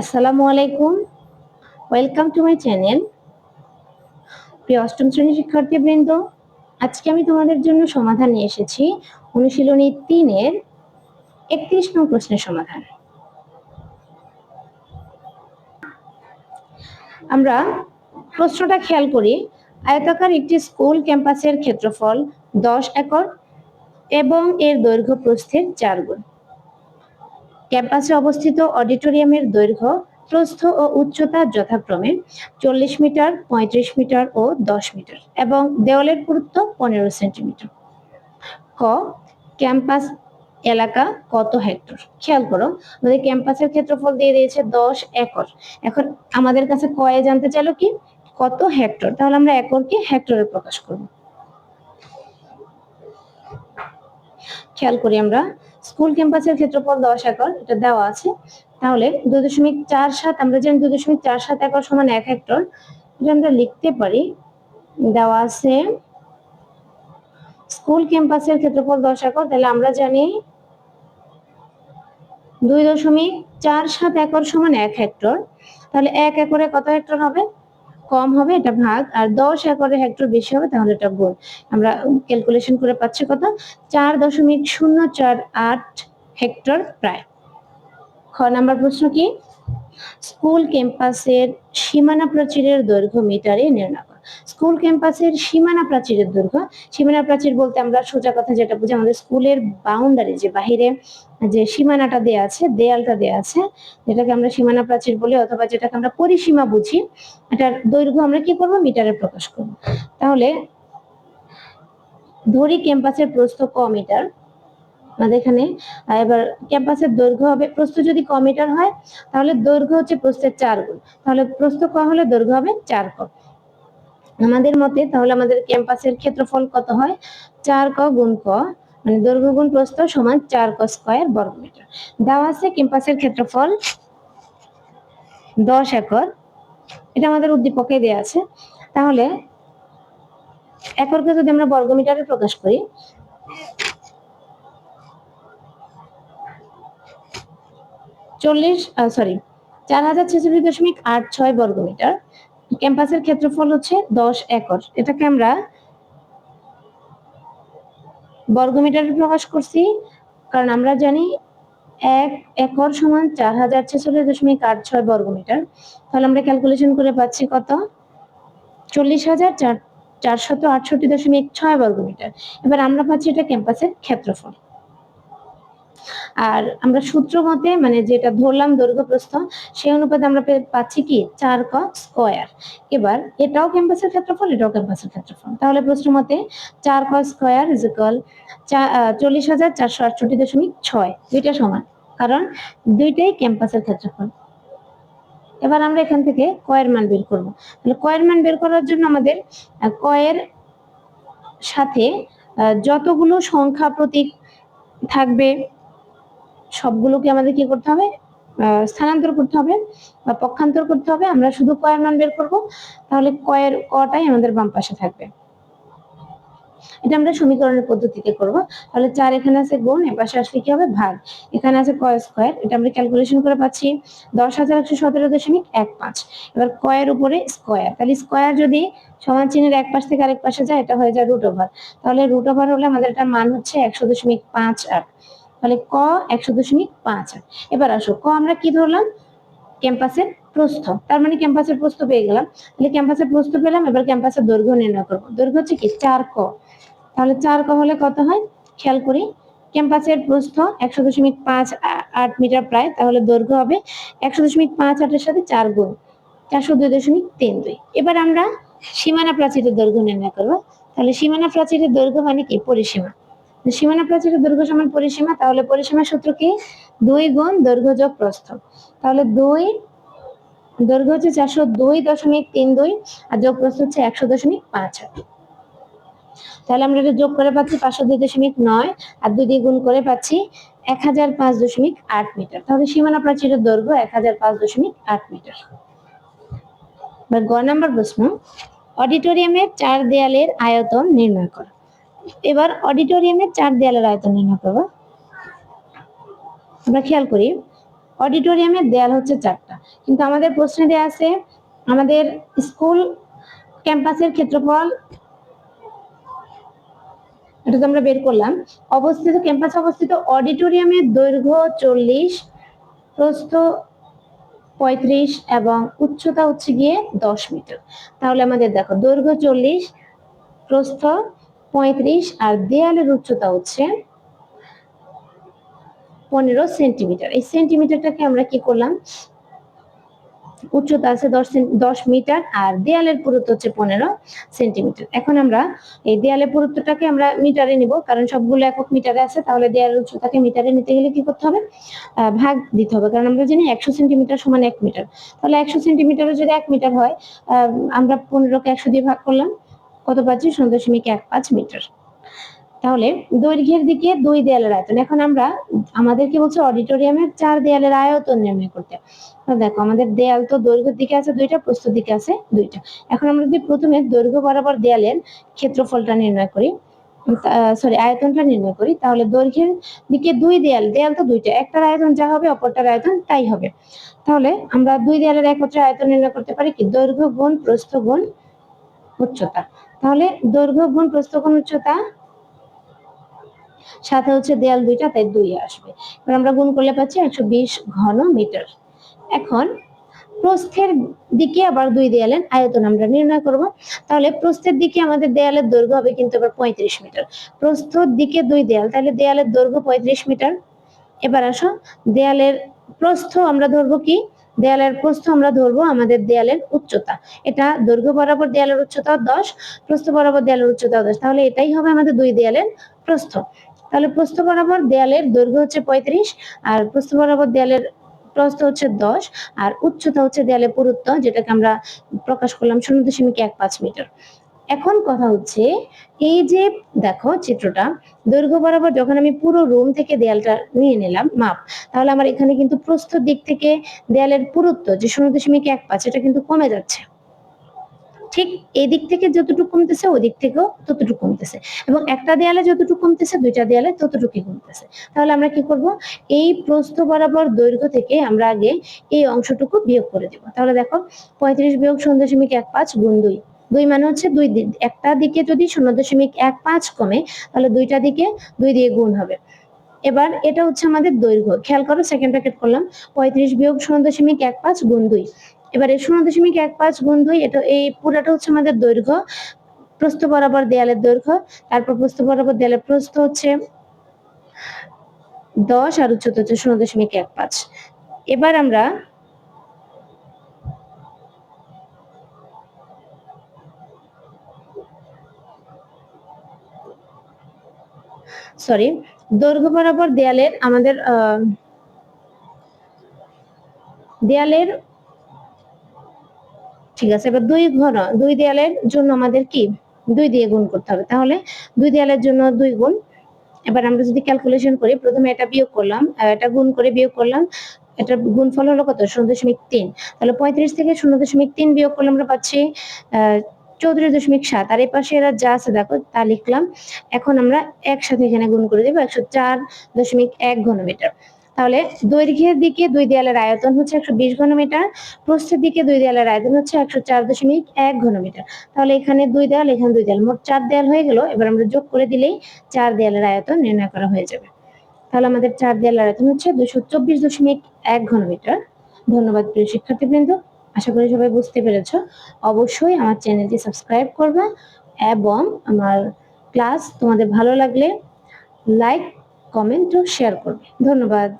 আসসালামু আলাইকুম। Welcome to my channel প্রিয় অষ্টম শ্রেণির শিক্ষার্থীবৃন্দ, আজকে আমি তোমাদের জন্য সমাধান নিয়ে এসেছি অনুশীলনী তিনের একত্রিশ নং প্রশ্নের সমাধান। আমরা প্রশ্নটা খেয়াল করি, আয়তাকার একটি স্কুল ক্যাম্পাসের ক্ষেত্রফল দশ একর এবং এর দৈর্ঘ্য প্রস্থের চার গুণ। ক্যাম্পাসে অবস্থিত অডিটোরিয়ামের দৈর্ঘ্য, প্রস্থ ও উচ্চতা যথাক্রমে চল্লিশ মিটার, পঁয়ত্রিশ মিটার ও দশ মিটার এবং দেওয়ালের পুরুত্ব পনেরো সেন্টিমিটার। ক, ক্যাম্পাস এলাকা কত হেক্টর? খেয়াল করো, আমাদের ক্যাম্পাসের ক্ষেত্রফল দিয়ে দিয়েছে দশ একর। এখন আমাদের কাছে কয়ে জানতে চাইলো কি? কত হেক্টর? তাহলে আমরা একরকে হেক্টরে প্রকাশ করব। খেয়াল করি আমরা। স্কুল ক্যাম্পাসের ক্ষেত্রফল দশ একর, এটা দেওয়া আছে। তাহলে দুই দশমিক চার সাত, আমরা জানি দুই দশমিক চার সাত একর সমান এক হেক্টর। এটা আমরা লিখতে পারি, দেওয়া আছে, স্কুল ক্যাম্পাসের ক্ষেত্রফল দশ একর, তাহলে আমরা জানি দুই দশমিক চার সাত একর সমান এক হেক্টর। তাহলে এক একরে কত হেক্টর হবে? কম হবে, এটা ভাগ। আর দশ একরে হেক্টর বেশি হবে, তাহলে এটা গুণ। আমরা ক্যালকুলেশন করে পাচ্ছি কত? চার দশমিক শূন্য চার আট হেক্টর প্রায়। খ নাম্বার প্রশ্ন কি? স্কুল ক্যাম্পাসের সীমানা প্রাচীরের দৈর্ঘ্য মিটারে নির্ণয় স্কুল ক্যাম্পাসের সীমানা প্রাচীরের দৈর্ঘ্য। সীমানা প্রাচীর বলতে আমরা সোজা কথা যেটা বুঝি, আমাদের স্কুলের বাউন্ডারি যে বাহিরে যে সীমানাটা দেয়া আছে, দেয়ালটা দেয়া আছে, যেটাকে আমরা সীমানা প্রাচীর বলি অথবা যেটাকে আমরা পরিসীমা বুঝি, এটার দৈর্ঘ্য আমরা কি করব? মিটারে প্রকাশ করব। তাহলে ধরি ক্যাম্পাসের প্রস্থ ক মিটার। আমাদের এখানে এবার ক্যাম্পাসের দৈর্ঘ্য হবে, প্রস্থ যদি ক মিটার হয়, তাহলে দৈর্ঘ্য হচ্ছে প্রস্থের চার গুণ। তাহলে প্রস্থ ক হলে দৈর্ঘ্য হবে চার ক। আমাদের মতে তাহলে আমাদের ক্যাম্পাসের ক্ষেত্রফল কত হয়? চার ক গুণ ক মানে দৈর্ঘ্য গুণ প্রস্থ সমান চার ক স্কোয়ার বর্গমিটার। দেওয়া আছে ক্যাম্পাসের ক্ষেত্রফল দশ একর। এটা আমাদের উদ্দীপকে দেওয়া আছে। তাহলে একরকে যদি আমরা বর্গমিটারে প্রকাশ করি, চল্লিশ সরি চার হাজার ছেচল্লিশ দশমিক আট ছয় বর্গমিটার। ক্যাম্পাসের ক্ষেত্রফল হচ্ছে দশ একর। এটাকে আমরা বর্গমিটারে প্রকাশ করছি, কারণ আমরা জানি এক একর সমান চার হাজার ছেচল্লিশ দশমিক আট ছয় বর্গমিটার। তাহলে আমরা ক্যালকুলেশন করে পাচ্ছি কত? চল্লিশ হাজার চার চারশত আটষট্টি দশমিক ছয় বর্গমিটার। এবার আমরা পাচ্ছি এটা ক্যাম্পাসের ক্ষেত্রফল। আর আমরা সূত্র মতে মানে যেটা ধরলাম দৈর্ঘ্য প্রস্থ সেই অনুপাতে আমরা পাচ্ছি কি? চার ক স্কোয়ার এবার এটাও ক্যাম্পাসের ক্ষেত্রফল, এটাও ক্যাম্পাসের ক্ষেত্রফল। তাহলে প্রশ্ন মতে, চার ক স্কোয়ার ইজ ইকাল চল্লিশ হাজার চারশো আটষট্টি দশমিক ছয়, দুইটা সমান। কারণ দুইটাই ক্যাম্পাসের ক্ষেত্রফল। এবার আমরা এখান থেকে কয়ের মান বের করব। তাহলে কয়ের মান বের করার জন্য আমাদের কয়ের সাথে যতগুলো সংখ্যা প্রতীক থাকবে সবগুলোকে আমাদের কি করতে হবে? স্থানান্তর করতে হবে বা পক্ষান্তর করতে হবে। আমরা শুধু কয়ের মান বের করব। তাহলে কয়ের কটাই আমাদের বাম পাশে থাকবে। এটা আমরা সমীকরণের পদ্ধতিতে করব। তাহলে চার এখানে আছে গুণ, এ পাশে আসলে কি হবে? ভাগ। এখানে আছে কয় স্কোয়ার। এটা আমরা ক্যালকুলেশন করে পাচ্ছি। দশ হাজার একশো সতেরো দশমিক এক পাঁচ। এবার কয়ের উপরে স্কোয়ার। তাহলে স্কোয়ার যদি সমান চিহ্নের এক পাশ থেকে আরেক পাশে যায়, এটা হয়ে যায় রুট ওভার তাহলে রুট ওভার হলে আমাদের এটা মান হচ্ছে একশো দশমিক পাঁচ আট। তাহলে ক একশো দশমিক পাঁচ আট। এবার আসো, ক আমরা কি ধরলাম? ক্যাম্পাসের প্রস্থ। তার মানে ক্যাম্পাসের প্রস্থ পেয়ে গেলাম। তাহলে ক্যাম্পাসের প্রস্থ পেলাম, এবার ক্যাম্পাসের দৈর্ঘ্য নির্ণয় করব। দৈর্ঘ্য হচ্ছে কি? চার ক। তাহলে চার ক হলে কত হয়? খেয়াল করি, ক্যাম্পাসের প্রস্থ একশো দশমিক পাঁচ আট মিটার প্রায়, তাহলে দৈর্ঘ্য হবে একশো দশমিক পাঁচ আটের সাথে চার গুণ, চারশো দুই দশমিক তিন দুই। এবার আমরা সীমানা প্রাচীরের দৈর্ঘ্য নির্ণয় করব। তাহলে সীমানা প্রাচীরের দৈর্ঘ্য মানে কি? পরিসীমা। সীমানা প্রাচীরের দৈর্ঘ্য সমান পরিসীমা, তাহলে পরিসীমার সূত্র কি? দুই গুণ দৈর্ঘ্য যোগ প্রস্থ তাহলে দুই, দৈর্ঘ্য হচ্ছে চারশো দুই দশমিক তিন দুই আর যোগ প্রস্থ হচ্ছে একশো দশমিক পাঁচ তাহলে আমরা এটা যোগ করে পাচ্ছি পাঁচশো দুই দশমিক নয় আর দুই দিয়ে গুণ করে পাচ্ছি এক হাজার পাঁচ দশমিক আট মিটার। তাহলে সীমানা প্রাচীরের দৈর্ঘ্য এক হাজার পাঁচ দশমিক আট মিটার। গ নাম্বার প্রশ্ন অডিটোরিয়ামের চার দেয়ালের আয়তন নির্ণয় করো। এবার অডিটোরিয়ামের চার দেয়ালের আয়তন নির্ণয় করব। আমরা খেয়াল করি অডিটোরিয়ামের দেয়াল হচ্ছে চারটা। কিন্তু আমাদের প্রশ্নে দেওয়া আছে, আমাদের স্কুল ক্যাম্পাসের ক্ষেত্রফল, এটা তো আমরা বের করলাম, অবস্থিত, ক্যাম্পাস অবস্থিত অডিটোরিয়ামের দৈর্ঘ্য চল্লিশ, প্রস্থ পঁয়ত্রিশ এবং উচ্চতা হচ্ছে গিয়ে দশ মিটার। তাহলে আমাদের দেখো, দৈর্ঘ্য চল্লিশ, প্রস্থ পঁয়ত্রিশ আর দেয়ালের উচ্চতা হচ্ছে পনেরো সেন্টিমিটার। এই সেন্টিমিটারটাকে আমরা কি করলাম? উচ্চতা আছে দশ দশ মিটার আর দেয়ালের পুরুত্ব হচ্ছে পনেরো সেন্টিমিটার। এখন আমরা এই দেয়ালের পুরুত্বটাকে আমরা মিটারে নিব, কারণ সবগুলো একক মিটারে আছে, তাহলে দেয়ালের উচ্চতাকে মিটারে নিতে গেলে কি করতে হবে? ভাগ দিতে হবে, কারণ আমরা জানি একশো সেন্টিমিটার সমান এক মিটার। তাহলে একশো সেন্টিমিটারও যদি এক মিটার হয় আমরা পনেরোকে একশো দিয়ে ভাগ করলাম। কত পাচ্ছি শূন্য দশমিক এক পাঁচ মিটার। তাহলে দৈর্ঘ্যের দিকে দুই দেয়ালের আয়তন। এখন আমরা আমাদের কি বলছে অডিটোরিয়ামের চার দেয়ালের আয়তন নির্ণয় করতে। দেখো, আমাদের দেয়াল তো দৈর্ঘ্যের দিকে আছে দুইটা প্রস্থ দিকে আছে দুইটা। এখন আমরা যদি প্রথমে দৈর্ঘ্য বরাবর দেয়ালের ক্ষেত্রফলটা নির্ণয় করি সরি আয়তনটা নির্ণয় করি, তাহলে দৈর্ঘ্যের দিকে দুই দেয়াল দেয়াল তো দুইটা, একটার আয়তন যা হবে, অপরটার আয়তন তাই হবে। তাহলে আমরা দুই দেয়ালের একত্রে আয়তন নির্ণয় করতে পারি কি? দৈর্ঘ্য গুণ, প্রস্থ গুণ উচ্চতা। তাহলে দৈর্ঘ্য গুণ প্রস্থ উচ্চতা, সাথে হচ্ছে দেয়াল দুইটা, তাই দুই আসবে। আমরা গুণ করলে পাচ্ছি একশো বিশ ঘন মিটার এখন প্রস্থের দিকে আবার দুই দেয়ালের আয়তন আমরা নির্ণয় করব। তাহলে প্রস্থের দিকে আমাদের দেয়ালের দৈর্ঘ্য হবে কিন্তু এবার পঁয়ত্রিশ মিটার। প্রস্থর দিকে দুই দেয়াল, তাহলে দেয়ালের দৈর্ঘ্য পঁয়ত্রিশ মিটার। এবার আসো, দেয়ালের প্রস্থ আমরা ধরবো কি? দেয়ালের প্রস্থ আমরা ধরবো আমাদের দেয়ালের উচ্চতা। এটা দৈর্ঘ্য বরাবর দেয়ালের উচ্চতা দশ, প্রস্থ বরাবর দেয়ালের উচ্চতা দশ। তাহলে এটাই হবে আমাদের দুই দেয়ালের প্রস্থ। তাহলে প্রস্থ বরাবর দেয়ালের দৈর্ঘ্য হচ্ছে পঁয়ত্রিশ, আর প্রস্থ বরাবর দেয়ালের প্রস্থ হচ্ছে দশ, আর উচ্চতা হচ্ছে দেয়ালের পুরুত্ব, যেটাকে আমরা প্রকাশ করলাম শূন্য দশমিক এক পাঁচ মিটার। এখন কথা হচ্ছে, এই যে দেখো চিত্রটা, দৈর্ঘ্য বরাবর যখন আমি পুরো রুম থেকে দেয়ালটা নিয়ে নিলাম, মাপ, তাহলে আমার এখানে কিন্তু প্রস্থ দিক থেকে দেয়ালের পুরুত্ব, যে শূন্য দশমিক এক পাঁচ, এটা কিন্তু কমে যাচ্ছে। ঠিক এই দিক থেকে যতটুকু কমতেছে ওই দিক থেকেও ততটুকু কমতেছে। এবং একটা দেয়ালে যতটুকু কমতেছে, দুইটা দেয়ালে ততটুকুই কমতেছে। তাহলে আমরা কি করব? এই প্রস্থ বরাবর দৈর্ঘ্য থেকে আমরা আগে এই অংশটুকু বিয়োগ করে দিব। তাহলে দেখো, পঁয়ত্রিশ বিয়োগ শূন্য দশমিক এক পাঁচ গুণ দুই। দুই মানে হচ্ছে দুই একটা দিকে যদি শূন্য দশমিক এক পাঁচ কমে, তাহলে দুইটা দিকে দুই দিয়ে গুণ হবে। এবার এটা হচ্ছে আমাদের দৈর্ঘ্য। খেয়াল করো সেকেন্ড ব্র্যাকেট করলাম। পঁয়ত্রিশ বিয়োগ শূন্য দশমিক এক পাঁচ গুণ দুই। এবারে শূন্য দশমিক এক পাঁচ গুণ দুই, এটা এই পুরাটা হচ্ছে আমাদের দৈর্ঘ্য। প্রস্থ বরাবর দেয়ালের দৈর্ঘ্য। তারপর প্রস্থ বরাবর দেয়ালের প্রস্থ হচ্ছে দশ আর উচ্চতা হচ্ছে শূন্য দশমিক এক পাঁচ। এবার আমরা সরি দৈর্ঘ্য বরাবর দেয়ালের আমাদের দেয়ালের, ঠিক আছে, এবার দুই ঘন দুই দেয়ালের জন্য আমাদের কি? দুই দিয়ে গুণ করতে হবে। তাহলে দুই দেয়ালের জন্য দুই গুণ। এবার আমরা যদি ক্যালকুলেশন করি, প্রথমে এটা বিয়োগ করলাম এটা গুণ করে বিয়োগ করলাম, এটা গুণফল হলো কত? শূন্য দশমিক তিন। তাহলে পঁয়ত্রিশ থেকে শূন্য দশমিক তিন বিয়োগ করলে আমরা পাচ্ছি আহ চৌত্রিশ দশমিক সাত। আর এই পাশে এরা যা আছে, দেখো, তা লিখলাম। এখন আমরা একসাথে এখানে গুণ করে দেবো একশো চার দশমিক এক ঘনমিটার। তাহলে দৈর্ঘ্যের দিকে দুই দেয়ালের আয়তন হচ্ছে একশো বিশ ঘনমিটার, প্রস্থের দিকে দুই দেয়ালের আয়তন হচ্ছে একশো চার দশমিক এক ঘনমিটার। তাহলে এখানে দুই দেয়াল, এখানে দুই দেয়াল। মোট চার দেয়াল হয়ে গেল, এবার আমরা যোগ করে দিলেই চার দেয়ালের আয়তন নির্ণয় করা হয়ে যাবে। তাহলে আমাদের চার দেয়ালের আয়তন হচ্ছে দুশো চব্বিশ দশমিক এক ঘনমিটার। ধন্যবাদ প্রিয় শিক্ষার্থীবৃন্দ। আশা করি সবাই বুঝতে পেরেছ। অবশ্যই আমার চ্যানেলটি সাবস্ক্রাইব করবে এবং আমার ক্লাস তোমাদের ভালো লাগলে লাইক, কমেন্ট ও শেয়ার করবে। ধন্যবাদ।